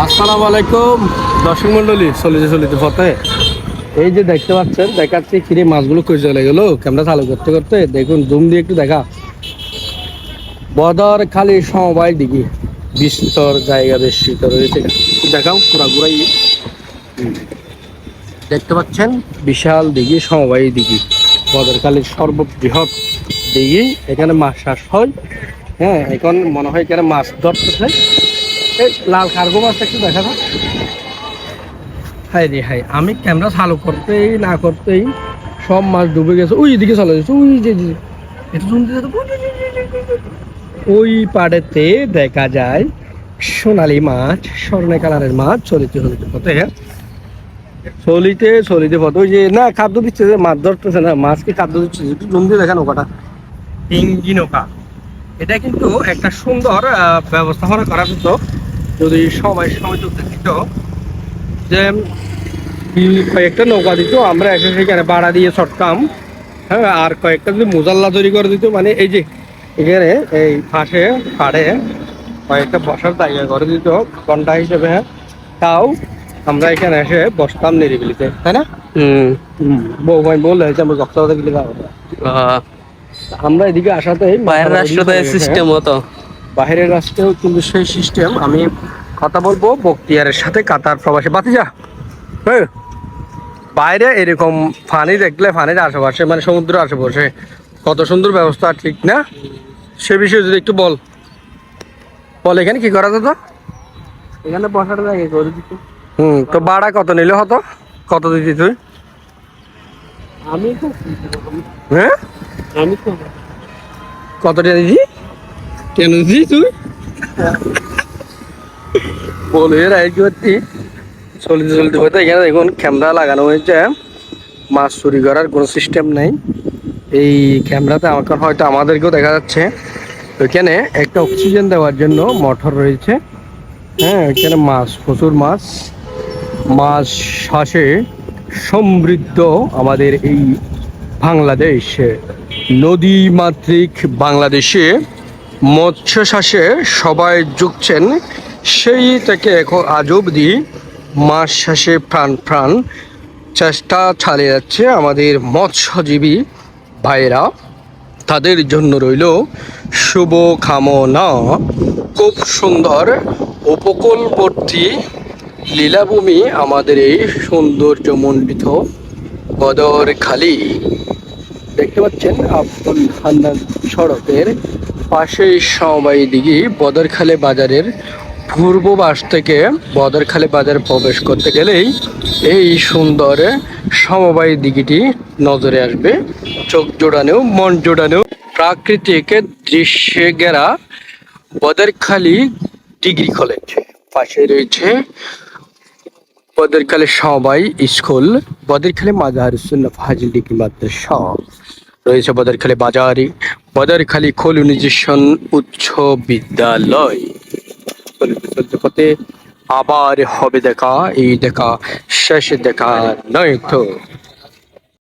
আসসালামু আলাইকুম। দর্শক মন্ডলী চলিতে চলিতে পথে। এই যে দেখতে পাচ্ছেন, দেখাচ্ছি কিরে মাছগুলো কই চলে গেল? ক্যামেরা চালু করতে করতে দেখুন, জুম দিয়ে একটু দেখা। বদর খালি সমবায় দিকে বিস্তর জায়গা বেশিত রয়েছে। দেখাও পুরা ঘুরাই দেখতে পাচ্ছেন, বিশাল দিঘি, সমবায়ী দিঘি। বদরখালীর সর্ববৃহৎ দিঘি। এখানে মাছ চাষ হয়। হ্যাঁ এখন মনে হয় এখানে মাছ ধরতেছে। লাল কার্গো মাছটা একটু দেখা যাক। হাই রে হাই আমি ক্যামেরা চালু করতেই না করতেই সব মাছ ডুবে গেছে। ওই দিকে চলে যাচ্ছে ওই যে দিয়ে দেখো। ওই পাড়েতে দেখা যায় সোনালি মাছ স্বর্ণে কালারের মাছ চলিতে চলিতে পথে। চলিতে চলিতে পথে। ওই যে না খাদ্য দিচ্ছে যে মাছ ধরতেছে না মাছকে খাদ্য দিচ্ছে? একটু জুম দিয়ে দেখেন ওটা পিঙ্গি নৌকা। এটা কিন্তু একটা সুন্দর ব্যবস্থাপনা করা যেত যদি সময় সময় চলতে দিত যে কয়েকটা নৌকা দিত আমরা এসে সেখানে ভাড়া দিয়ে ছটতাম হ্যাঁ আর কয়েকটা যদি মোজাল্লা তৈরি করে দিত মানে এই যে এখানে এই পাশে পাড়ে কয়েকটা বসার জায়গা করে দিত ঘণ্টা হিসেবে। তাও আমরা এখানে এসে বসতাম নিরিবিলিতে তাই না? বউ ভাই বলে আমরা কক্সবাজার গেলে আমরা এদিকে আসাতে বাইরের রাষ্ট্রতে সিস্টেম মতো বাইরের রাষ্ট্রেও কিন্তু সেই সিস্টেম আমি কথা বলব বক্তিয়ারের সাথে কাতার প্রবাসী। বাতিজা হ্যাঁ বাইরে এরকম ফানি দেখলে ফানির আশেপাশে মানে সমুদ্র আশেপাশে কত সুন্দর ব্যবস্থা ঠিক না? সে বিষয়ে যদি একটু বল। বল এখানে কি করা যেত? এখানে বসার জায়গা করে দিতে। হুম তো ভাড়া কত নিলে হতো? কত দিতি তুই? আমি তো হ্যাঁ? আমি তো কত টাকা দিদি কেন দিদি তুই? বলে রাইড করতি চলতে চলতে হয়তো এখানে দেখুন ক্যামেরা লাগানো হয়েছে। মাছ চুরি করার কোনো সিস্টেম নেই। এই ক্যামেরাতে আমাকে হয়তো আমাদেরকেও দেখা যাচ্ছে। ওইখানে একটা অক্সিজেন দেওয়ার জন্য মোটর রয়েছে। হ্যাঁ এখানে মাছ, প্রচুর মাছ। মাছ শ্বাসে সমৃদ্ধ আমাদের এই বাংলাদেশ নদী মাতৃক বাংলাদেশে। মৎস্য চাষে সবাই যুগছেন, সেই থেকে এখন আজ অবধি মাছ চাষে প্রাণ প্রাণ চেষ্টা চালিয়ে যাচ্ছে আমাদের মৎস্যজীবী ভাইরা তাদের জন্য রইল শুভ কামনা খুব সুন্দর উপকূলবর্তী লীলাভূমি আমাদের এই সৌন্দর্যমণ্ডিত বদরখালী দেখতে পাচ্ছেন আব্দুল হান্নান সড়কের পাশেই সমবায়ী দিঘি, বদরখালী বাজারের পূর্ব পাশ থেকে বদরখালী বাজার প্রবেশ করতে গেলেই এই সুন্দর সমবায়ী দিঘিটি নজরে আসবে। চোখ জোড়ানো, মন জোড়ানো প্রাকৃতিক দৃশ্যে ঘেরা বদরখালী ডিগ্রি কলেজ পাশে রয়েছে বদরখালী সমবায় স্কুল, বদরখালী মাজার সুন্না ফাজিল ডিগ্রি মাদ্রাসা। রয়েছে বদরখালী বাজারে বদরখালী ইউনিজিশন উচ্চ বিদ্যালয়। পথে আবার হবে দেখা এই দেখা শেষ দেখা নয় তো।